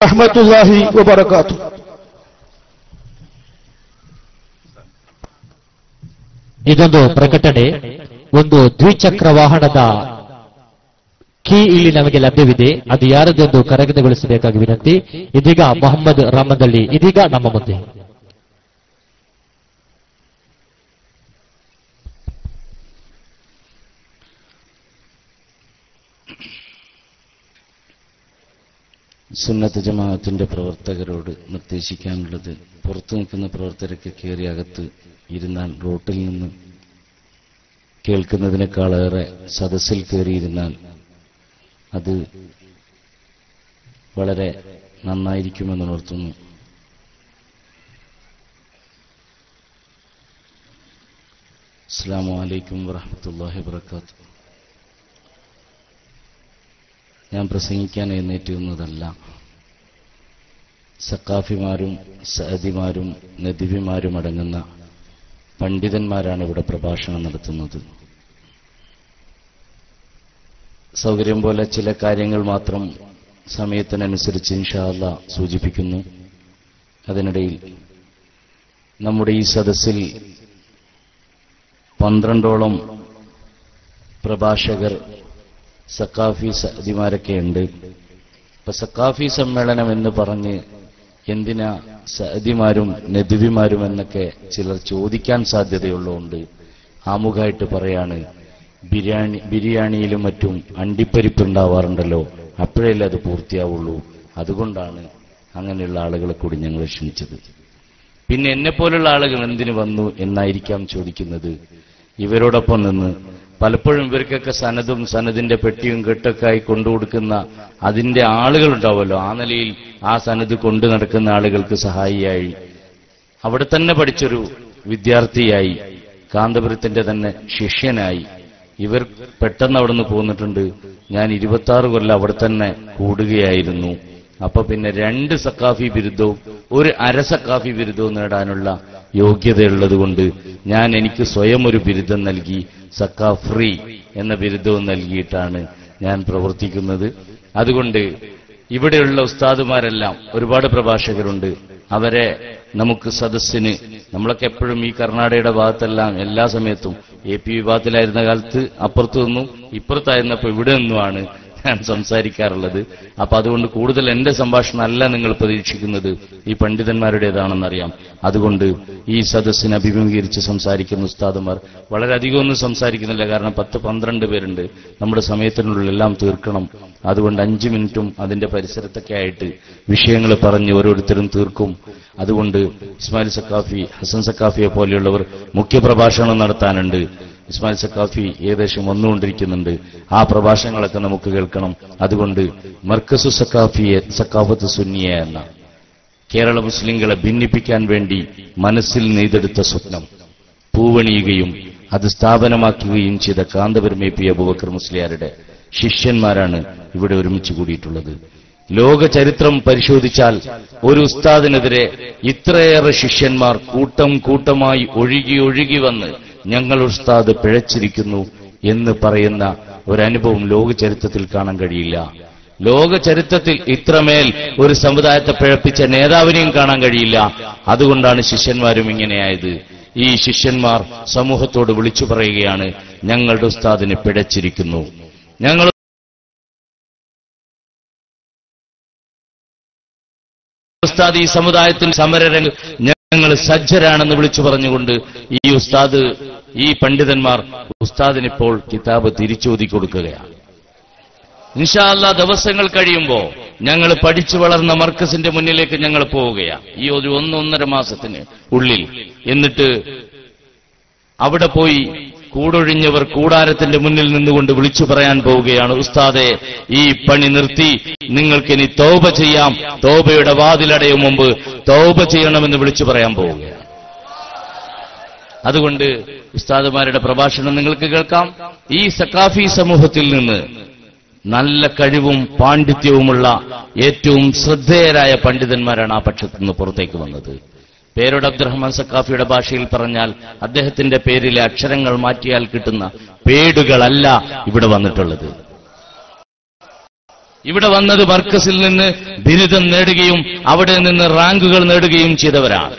റഹ്മത്തുല്ലാഹി വബറകാതുഹു ಇದೊಂದು ಪ್ರಕಟಣೆ ಒಂದು ದ್ವಿಚಕ್ರ ವಾಹನದ ಕೀ ಇಲ್ಲಿ ನಮಗೆ ಲಭ್ಯವಿದೆ ಅದು ಯಾರದೆಂದು ಕರಗತಗೊಳಿಸಬೇಕಾಗಿ ವಿನಂತಿ ಇದೀಗ ಮೊಹಮ್ಮದ್ ರಾಮದಳ್ಳಿ ಇದೀಗ ನಮ್ಮ ಮುಂದೆ സുന്നത്ത് ജമാഅത്തിന്റെ പ്രവർത്തകരോട് നിർദ്ദേശിക്കാനുള്ളത് പുറത്തു നിൽക്കുന്ന പ്രവർത്തകരൊക്കെ കയറി അകത്ത് ഇരുന്നാൽ റോട്ടിൽ നിന്ന് കേൾക്കുന്നതിനേക്കാളേറെ സദസ്സിൽ കയറിയിരുന്നാൽ അത് വളരെ നന്നായിരിക്കുമെന്ന് ഉണർത്തുന്നു അസ്സാം വലൈക്കും വാഹമത്തല്ലാഹി വാത്തു ഞാൻ പ്രസംഗിക്കാൻ എഴുന്നേറ്റുന്നതല്ല സക്കാഫിമാരും സഹദിമാരും നദിവിമാരും അടങ്ങുന്ന പണ്ഡിതന്മാരാണ് ഇവിടെ പ്രഭാഷണം നടത്തുന്നത്. സൗകര്യം പോലെ ചില കാര്യങ്ങൾ മാത്രം സമയത്തിനനുസരിച്ച് ഇൻഷാല്ല സൂചിപ്പിക്കുന്നു. അതിനിടയിൽ നമ്മുടെ ഈ സദസ്സിൽ പന്ത്രണ്ടോളം പ്രഭാഷകർ സക്കാഫി സഅദിമാരൊക്കെ ഉണ്ട്. ഇപ്പൊ സക്കാഫി സമ്മേളനം എന്ന് പറഞ്ഞ് എന്തിനാ സഅദിമാരും നദിവിമാരും എന്നൊക്കെ ചിലർ ചോദിക്കാൻ സാധ്യതയുള്ളതുകൊണ്ട് ആമുഖമായിട്ട് പറയാണ് ബിരിയാണി ബിരിയാണിയിലും മറ്റും അണ്ടിപ്പരിപ്പ് ഉണ്ടാവാറുണ്ടല്ലോ. അപ്പോഴല്ലേ അത് പൂർത്തിയാവുള്ളൂ. അതുകൊണ്ടാണ് അങ്ങനെയുള്ള ആളുകളെ കൂടി ഞങ്ങൾ ക്ഷണിച്ചത്. പിന്നെ എന്നെ പോലുള്ള ആളുകൾ എന്തിനു വന്നു എന്നായിരിക്കാം ചോദിക്കുന്നത്. ഇവരോടൊപ്പം നിന്ന് പലപ്പോഴും ഇവർക്കൊക്കെ സനതും സനതിന്റെ പെട്ടിയും കെട്ടൊക്കെ ആയി കൊണ്ടുകൊടുക്കുന്ന അതിന്റെ ആളുകൾ ഉണ്ടാവുമല്ലോ ആ നിലയിൽ ആ സനത് കൊണ്ടു നടക്കുന്ന ആളുകൾക്ക് സഹായിയായി. അവിടെ തന്നെ പഠിച്ചൊരു വിദ്യാർത്ഥിയായി. കാന്തപുരത്തിന്റെ തന്നെ ശിഷ്യനായി. ഇവർ പെട്ടെന്ന് അവിടെ നിന്ന് പോന്നിട്ടുണ്ട്. ഞാൻ ഇരുപത്തി ആറ് കൊല്ലം അവിടെ തന്നെ കൂടുകയായിരുന്നു. അപ്പൊ പിന്നെ രണ്ട് സക്കാഫി ബിരുദവും ഒരു അര സക്കാഫി ബിരുദവും നേടാനുള്ള യോഗ്യതയുള്ളത് കൊണ്ട് ഞാൻ എനിക്ക് സ്വയം ഒരു ബിരുദം നൽകി സക്കാഫ്രീ എന്ന ബിരുദവും നൽകിയിട്ടാണ് ഞാൻ പ്രവർത്തിക്കുന്നത്. അതുകൊണ്ട് ഇവിടെയുള്ള ഉസ്താദുമാരെല്ലാം ഒരുപാട് പ്രഭാഷകരുണ്ട്. അവരെ നമുക്ക് സദസ്സിന് നമ്മളൊക്കെ എപ്പോഴും ഈ കർണാടകയുടെ ഭാഗത്തെല്ലാം എല്ലാ സമയത്തും എ പി വിഭാഗത്തിലായിരുന്ന കാലത്ത് അപ്പുറത്തു നിന്നും ഇപ്പുറത്തായിരുന്നപ്പോൾ ഇവിടെ നിന്നുമാണ് ഞാൻ സംസാരിക്കാറുള്ളത്. അപ്പൊ അതുകൊണ്ട് കൂടുതൽ എന്റെ സംഭാഷണം അല്ല നിങ്ങൾ പ്രതീക്ഷിക്കുന്നത്. ഈ പണ്ഡിതന്മാരുടേതാണെന്നറിയാം. അതുകൊണ്ട് ഈ സദസ്സിനെ അഭിമുഖീകരിച്ച് സംസാരിക്കുന്ന ഉസ്താദുമാർ വളരെയധികം ഒന്നും സംസാരിക്കുന്നില്ല. കാരണം പത്ത് പന്ത്രണ്ട് പേരുണ്ട്. നമ്മുടെ സമയത്തിനുള്ളിൽ എല്ലാം തീർക്കണം. അതുകൊണ്ട് അഞ്ചു മിനിറ്റും അതിന്റെ പരിസരത്തൊക്കെ ആയിട്ട് വിഷയങ്ങൾ പറഞ്ഞ് ഓരോരുത്തരും തീർക്കും. അതുകൊണ്ട് ഇസ്മായിൽ സക്കാഫി ഹസൻ സക്കാഫിയെ പോലെയുള്ളവർ മുഖ്യപ്രഭാഷണം നടത്താനുണ്ട്. ഇസ്മായിൽ സക്കാഫി ഏകദേശം വന്നുകൊണ്ടിരിക്കുന്നുണ്ട്. ആ പ്രഭാഷണങ്ങളൊക്കെ നമുക്ക് കേൾക്കണം. അതുകൊണ്ട് മർക്കസു സക്കാഫിയെ സക്കാഫത്ത് സുന്നിയ എന്ന കേരള മുസ്ലിങ്ങളെ ഭിന്നിപ്പിക്കാൻ വേണ്ടി മനസ്സിൽ നെയ്തെടുത്ത സ്വപ്നം പൂവണിയുകയും അത് സ്ഥാപനമാക്കുകയും ചെയ്ത കാന്തപരമേ പി അബുബക്കർ മുസ്ലിയാരുടെ ശിഷ്യന്മാരാണ് ഇവിടെ ഒരുമിച്ച് കൂടിയിട്ടുള്ളത്. ലോക ചരിത്രം പരിശോധിച്ചാൽ ഒരു ഉസ്താദിനെതിരെ ഇത്രയേറെ ശിഷ്യന്മാർ കൂട്ടം കൂട്ടമായി ഒഴുകി ഒഴുകി വന്ന് ഞങ്ങൾ ഉസ്താദ് പിഴച്ചിരിക്കുന്നു എന്ന് പറയുന്ന ഒരനുഭവം ലോക ചരിത്രത്തിൽ കാണാൻ കഴിയില്ല. ലോക ചരിത്രത്തിൽ ഇത്രമേൽ ഒരു സമുദായത്തെ പിഴപ്പിച്ച നേതാവിനെയും കാണാൻ കഴിയില്ല. അതുകൊണ്ടാണ് ശിഷ്യന്മാരും ഇങ്ങനെയായത്. ഈ ശിഷ്യന്മാർ സമൂഹത്തോട് വിളിച്ചു പറയുകയാണ് ഞങ്ങളുടെ ഉസ്താദിനെ പിഴച്ചിരിക്കുന്നു. ഞങ്ങൾ ഉസ്താദ് ഈ സമുദായത്തിൽ സമരരംഗ ഞങ്ങൾ സജ്ജരാണെന്ന് വിളിച്ചു പറഞ്ഞുകൊണ്ട് ഈ ഉസ്താദ് ഈ പണ്ഡിതന്മാർ ഉസ്താദിനിപ്പോൾ കിതാബ് തിരിച്ചോതി കൊടുക്കുകയാണ്. നിഷാല്ല ദിവസങ്ങൾ കഴിയുമ്പോൾ ഞങ്ങൾ പഠിച്ചു വളർന്ന മർക്കസിന്റെ മുന്നിലേക്ക് ഞങ്ങൾ പോവുകയാണ്. ഈ ഒരു ഒന്നൊന്നര മാസത്തിന് ഉള്ളിൽ. എന്നിട്ട് അവിടെ പോയി കൂടൊഴിഞ്ഞവർ കൂടാരത്തിന്റെ മുന്നിൽ നിന്നുകൊണ്ട് വിളിച്ചു പറയാൻ പോവുകയാണ്. ഉസ്താദെ ഈ പണി നിർത്തി. നിങ്ങൾക്കിനി തോപ ചെയ്യാം. തോപയുടെ വാതിലടയും മുമ്പ് തോപ ചെയ്യണമെന്ന് വിളിച്ചു പറയാൻ പോവുകയാണ്. അതുകൊണ്ട് ഉസ്താദുമാരുടെ പ്രഭാഷണം നിങ്ങൾക്ക് കേൾക്കാം. ഈ സക്കാഫി സമൂഹത്തിൽ നിന്ന് നല്ല കഴിവും പാണ്ഡിത്യവുമുള്ള ഏറ്റവും ശ്രദ്ധേയരായ പണ്ഡിതന്മാരാണ് ആ പക്ഷത്തു നിന്ന് പുറത്തേക്ക് വന്നത്. പേരോട് അബ്ദുറഹ്മാൻ സക്കാഫിയുടെ ഭാഷയിൽ പറഞ്ഞാൽ അദ്ദേഹത്തിന്റെ പേരിലെ അക്ഷരങ്ങൾ മാറ്റിയാൽ കിട്ടുന്ന പേടുകളല്ല ഇവിടെ വന്നിട്ടുള്ളത്. ഇവിടെ വന്നത് മർക്കസിൽ നിന്ന് ബിരുദം നേടുകയും അവിടെ നിന്ന് റാങ്കുകൾ നേടുകയും ചെയ്തവരാണ്.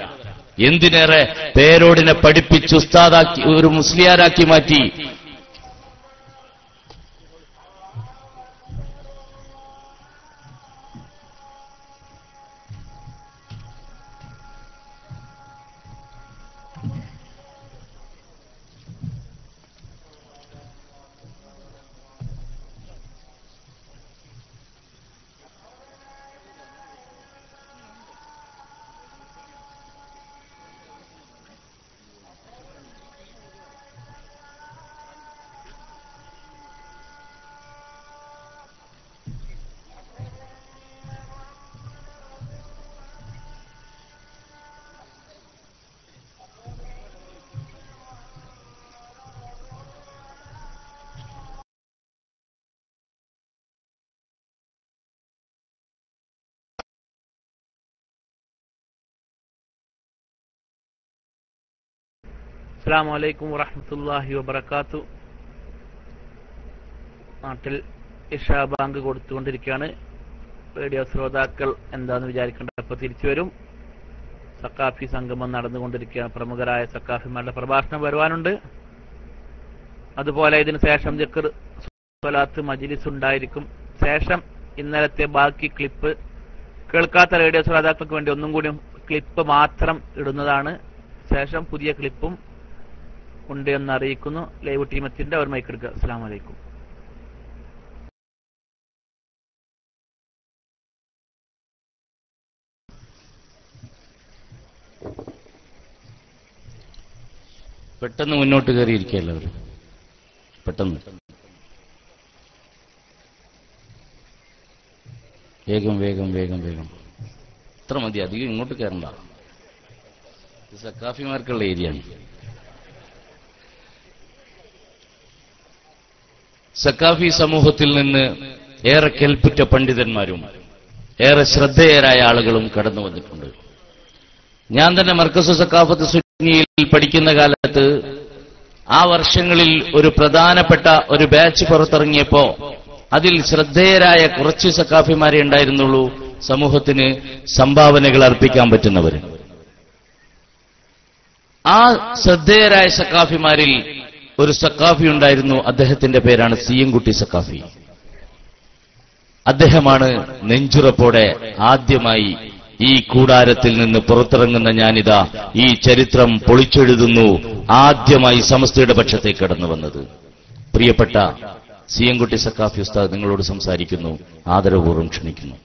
എന്തിനേറെ പേരോടിനെ പഠിപ്പിച്ച് ഉസ്താദാക്കി ഒരു മുസ്ലിയാരാക്കി മാറ്റി അസ്സാം വലൈക്കും വറഹമത്തല്ലാഹി വബർക്കാത്തു നാട്ടിൽ ഇഷാ ബാങ്ക് കൊടുത്തുകൊണ്ടിരിക്കുകയാണ്. റേഡിയോ ശ്രോതാക്കൾ എന്താന്ന് വിചാരിക്കേണ്ട അപ്പോൾ തിരിച്ചു വരും. സക്കാഫി സംഗമം നടന്നുകൊണ്ടിരിക്കുകയാണ്. പ്രമുഖരായ സക്കാഫിമാരുടെ പ്രഭാഷണം വരുവാനുണ്ട്. അതുപോലെ ഇതിന് ശേഷം ജക്കർ സ്വലാത്ത് മജിലിസ് ഉണ്ടായിരിക്കും. ശേഷം ഇന്നലത്തെ ബാക്കി ക്ലിപ്പ്. കേൾക്കാത്ത റേഡിയോ ശ്രോതാക്കൾക്ക് വേണ്ടി ഒന്നും കൂടി ക്ലിപ്പ് മാത്രം ഇടുന്നതാണ്. ശേഷം പുതിയ ക്ലിപ്പും ഉണ്ട് എന്ന് അറിയിക്കുന്നു. ലൈവ് ടീമത്തിന്റെ അവർ മൈക്ക് എടുക്കുക. അസ്സാം വലൈക്കും പെട്ടെന്ന് മുന്നോട്ട് കയറിയിരിക്കുകയല്ല അവർ പെട്ടെന്ന്. വേഗം വേഗം വേഗം വേഗം. ഇത്ര മതി. അധികം ഇങ്ങോട്ട് കയറണ്ട. സക്കാഫിമാർക്കുള്ള ഏരിയയാണ്. സക്കാഫി സമൂഹത്തിൽ നിന്ന് ഏറെ കേൾപ്പിച്ച പണ്ഡിതന്മാരും ഏറെ ശ്രദ്ധേയരായ ആളുകളും കടന്നു വന്നിട്ടുണ്ട്. ഞാൻ തന്നെ മർക്കസു സക്കാഫത്ത് സുന്നിയിൽ പഠിക്കുന്ന കാലത്ത് ആ വർഷങ്ങളിൽ ഒരു പ്രധാനപ്പെട്ട ഒരു ബാച്ച് പുറത്തിറങ്ങിയപ്പോ അതിൽ ശ്രദ്ധേയരായ കുറച്ച് സക്കാഫിമാരെ ഉണ്ടായിരുന്നുള്ളൂ സമൂഹത്തിന് സംഭാവനകൾ അർപ്പിക്കാൻ പറ്റുന്നവർ ആ ശ്രദ്ധേയരായ സക്കാഫിമാരിൽ ഒരു സക്കാഫി ഉണ്ടായിരുന്നു. അദ്ദേഹത്തിന്റെ പേരാണ് സിയംകുട്ടി സക്കാഫി അദ്ദേഹമാണ് നെഞ്ചുറപ്പോടെ ആദ്യമായി ഈ കൂടാരത്തിൽ നിന്ന് പുറത്തിറങ്ങുന്ന ഞാനിതാ ഈ ചരിത്രം പൊളിച്ചെഴുതുന്നു. ആദ്യമായി സമസ്തയുടെ പക്ഷത്തേക്ക് കടന്നു വന്നത്. പ്രിയപ്പെട്ട സിയംകുട്ടി സക്കാഫി ഉസ്താദ് നിങ്ങളോട് സംസാരിക്കുന്നു. ആദരപൂർവം ക്ഷണിക്കുന്നു.